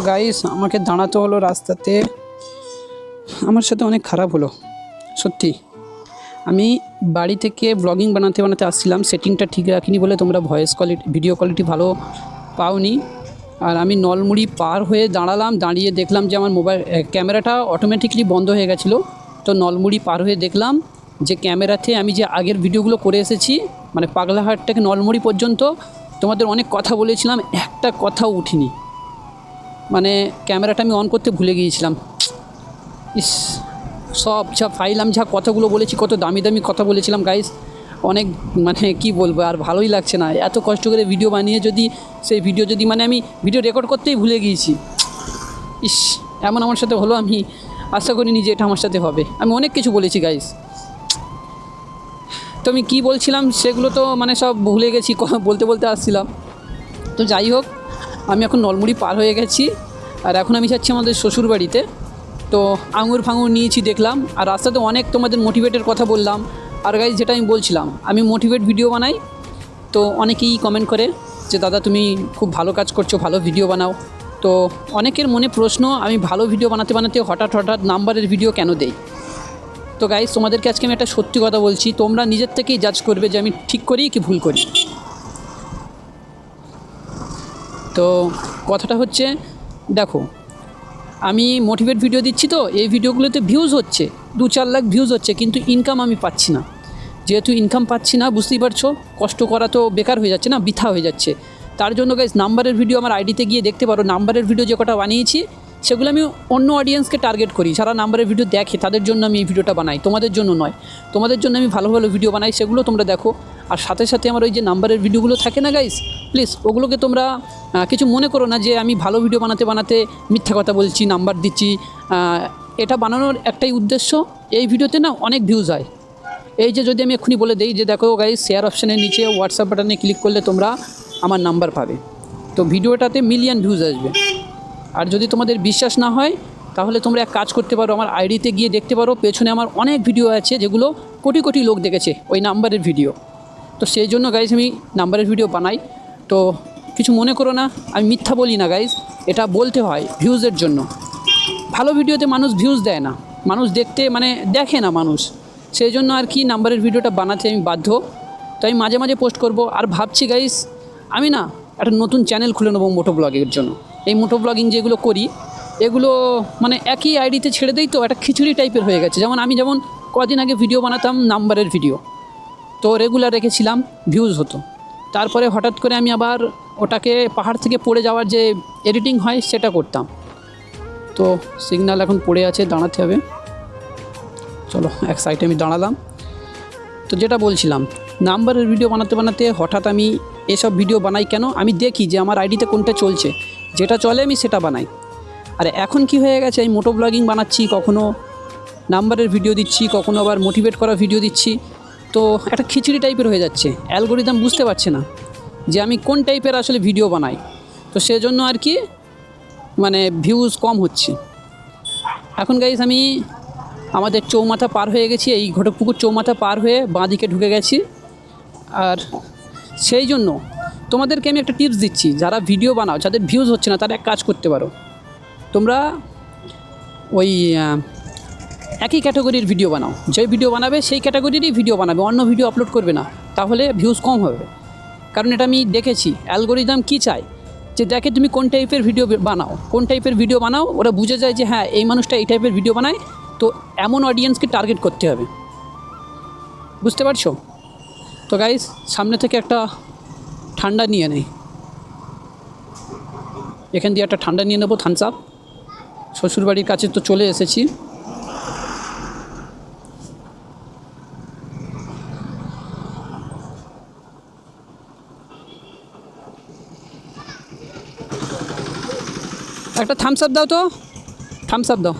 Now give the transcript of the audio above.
তো গাইস আমাকে দাঁড়াতে হলো রাস্তাতে। আমার সাথে অনেক খারাপ হলো, সত্যি। আমি বাড়ি থেকে ব্লগিং বানাতে বানাতে আসছিলাম সেটিংটা ঠিক রাখিনি বলে তোমরা ভয়েস কোয়ালিটি ভিডিও কোয়ালিটি ভালো পাওনি। আর আমি নলমুড়ি পার হয়ে দাঁড়ালাম, দাঁড়িয়ে দেখলাম যে আমার মোবাইল ক্যামেরাটা অটোমেটিকলি বন্ধ হয়ে গেছিল। তো নলমুড়ি পার হয়ে দেখলাম যে ক্যামেরাতে আমি যে আগের ভিডিওগুলো করে এসেছি মানে পাগলাহাট থেকে নলমুড়ি পর্যন্ত, তোমাদের অনেক কথা বলেছিলাম, একটা কথাও উঠিনি। মানে ক্যামেরাটা আমি অন করতে ভুলে গিয়েছিলাম। ইস, সব যা ফাইল আমি যা কথাগুলো বলেছি, কত দামি দামি কথা বলেছিলাম গাইস অনেক মানে কি বলব, আর ভালোই লাগছে না। এত কষ্ট করে ভিডিও বানিয়ে যদি, সেই ভিডিও যদি মানে আমি ভিডিও রেকর্ড করতেই ভুলে গিয়েছি। ইস, এমন আমার সাথে হলো আমি। আশা করিনি যে এটা আমার সাথে হবে। আমি অনেক কিছু বলেছি গাইস তো আমি কী বলছিলাম, সেগুলো তো মানে সব ভুলে গেছি বলতে বলতে আসছিলাম। তো যাই হোক আমি এখন নলমুড়ি পার হয়ে গেছি, আর এখন আমি যাচ্ছি আমাদের শ্বশুর বাড়িতে তো আঙুর ফাঙুর নিয়েছি দেখলাম, আর রাস্তাতে অনেক তোমাদের মোটিভেটের কথা বললাম। আর গাইজ যেটা আমি বলছিলাম, আমি মোটিভেট ভিডিও বানাই, তো অনেকেই কমেন্ট করে যে, দাদা, তুমি খুব ভালো কাজ করছ, ভালো ভিডিও বানাও। তো অনেকের মনে প্রশ্ন, আমি ভালো ভিডিও বানাতে বানাতে হঠাৎ হঠাৎ নাম্বারের ভিডিও কেন দেই? তো গাইজ তোমাদেরকে আজকে আমি একটা সত্যি কথা বলছি, তোমরা নিজের থেকেই জাজ করবে যে আমি ঠিক করি কি ভুল করি। তো কথাটা হচ্ছে, দেখো, আমি মোটিভেট ভিডিও দিচ্ছি তো, এই ভিডিওগুলোতে ভিউজ হচ্ছে, দু চার লাখ ভিউজ হচ্ছে, কিন্তু ইনকাম আমি পাচ্ছি না। যেহেতু ইনকাম পাচ্ছি না, বুঝতেই পারছ, কষ্ট করা তো বেকার হয়ে যাচ্ছে না, বৃথা হয়ে যাচ্ছে। তার জন্য গাইজ নাম্বারের ভিডিও আমার আইডিতে গিয়ে দেখতে পারো নাম্বারের ভিডিও যে কটা বানিয়েছি সেগুলো আমি অন্য অডিয়েন্সকে টার্গেট করি, যারা নাম্বারের ভিডিও দেখে, তাদের জন্য আমি এই ভিডিওটা বানাই, তোমাদের জন্য নয়। তোমাদের জন্য আমি ভালো ভালো ভিডিও বানাই, সেগুলো তোমরা দেখো। আর সাথে সাথে আমার ওই যে নাম্বারের ভিডিওগুলো থাকে না গাইস প্লিজ ওগুলোকে তোমরা কিছু মনে করো না যে আমি ভালো ভিডিও বানাতে বানাতে মিথ্যা কথা বলছি নাম্বার দিচ্ছি। এটা বানানোর একটাই উদ্দেশ্য, এই ভিডিওতে না অনেক ভিউজ হয়। এই যে যদি আমি এক্ষুনি বলে দিই যে দেখো গাইস শেয়ার অপশানের নিচে হোয়াটসঅ্যাপ বাটনে ক্লিক করলে তোমরা আমার নাম্বার পাবে। তো ভিডিওটাতে মিলিয়ন ভিউজ আসবে। আর যদি তোমাদের বিশ্বাস না হয়, তাহলে তোমরা এক কাজ করতে পারো, আমার আইডিতে গিয়ে দেখতে পারো, পেছনে আমার অনেক ভিডিও আছে যেগুলো কোটি কোটি লোক দেখেছে ওই নাম্বারের ভিডিও তো সেই জন্য গাইজ আমি নাম্বারের ভিডিও বানাই। তো কিছু মনে করো না, আমি মিথ্যা বলি না গাইজ এটা বলতে হয় ভিউজের জন্য। ভালো ভিডিওতে মানুষ ভিউজ দেয় না, মানুষ দেখতে মানে দেখে না মানুষ। সেই জন্য আর কি নাম্বারের ভিডিওটা বানাতে আমি বাধ্য। তো আমি মাঝে মাঝে পোস্ট করব, আর ভাবছি গাইস আমি না একটা নতুন চ্যানেল খুলে নেব মোটো ব্লগের জন্য। এই মোটো ব্লগিং যেগুলো করি, এগুলো মানে একই আইডিতে ছেড়ে দেই তো একটা খিচুড়ি টাইপের হয়ে গেছে। যেমন আমি যেমন কদিন আগে ভিডিও বানাতাম নাম্বারের ভিডিও তো রেগুলার রেখেছিলাম ভিউজ হতো। তারপরে হঠাৎ করে আমি আবার ওটাকে পাহাড় থেকে পড়ে যাওয়ার যে এডিটিং হয়, সেটা করতাম। তো সিগন্যাল এখন পড়ে আছে, দাঁড়াতে হবে। চলো, এক সাইডে আমি দাঁড়ালাম। তো যেটা বলছিলাম, নাম্বারের ভিডিও বানাতে বানাতে হঠাৎ আমি এসব ভিডিও বানাই কেন? আমি দেখি যে আমার আইডিতে কোনটা চলছে। যেটা চলে আমি সেটা বানাই। আর এখন কি হয়ে গেছে? আমি মোটো ব্লগিং বানাচ্ছি কখনও নাম্বারের ভিডিও দিচ্ছি, কখনো আবার মোটিভেট করা ভিডিও দিচ্ছি। তো একটা খিচড়ি টাইপের হয়ে যাচ্ছে। অ্যালগোরিদম বুঝতে পারছে না যে আমি কোন টাইপের আসলে ভিডিও বানাই। তো সেজন্য আর কি মানে ভিউজ কম হচ্ছে। এখন গাইজ আমি আমাদের চৌমাথা পার হয়ে গেছি। এই ঘটকপুকুর চৌমাথা পার হয়ে বাঁদিকে ঢুকে গেছি। আর সেই জন্য তোমাদেরকে আমি একটা টিপস দিচ্ছি। যারা ভিডিও বানাও, যাদের ভিউজ হচ্ছে না, তারা এক কাজ করতে পারো। তোমরা ওই একই ক্যাটাগরির ভিডিও বানাও। যে ভিডিও বানাবে, সেই ক্যাটাগরিরই ভিডিও বানাবে। অন্য ভিডিও আপলোড করবে না। তাহলে ভিউজ কম হবে। কারণ এটা আমি দেখেছি অ্যালগোরিদম কী চায়? যে দেখে তুমি কোন টাইপের ভিডিও বানাও। কোন টাইপের ভিডিও বানাও, ওরা বুঝে যায় যে হ্যাঁ এই মানুষটা এই টাইপের ভিডিও বানায়। তো এমন অডিয়েন্সকে টার্গেট করতে হবে। বুঝতে পারছ? তো গাইজ সামনে থেকে একটা ঠান্ডা নিয়ে নেই। এখান দিয়ে একটা ঠান্ডা নিয়ে নেব থামস আপ শ্বশুরবাড়ির কাছে তো চলে এসেছি। একটা থামস আপ দাও তো। থামস আপ দাও।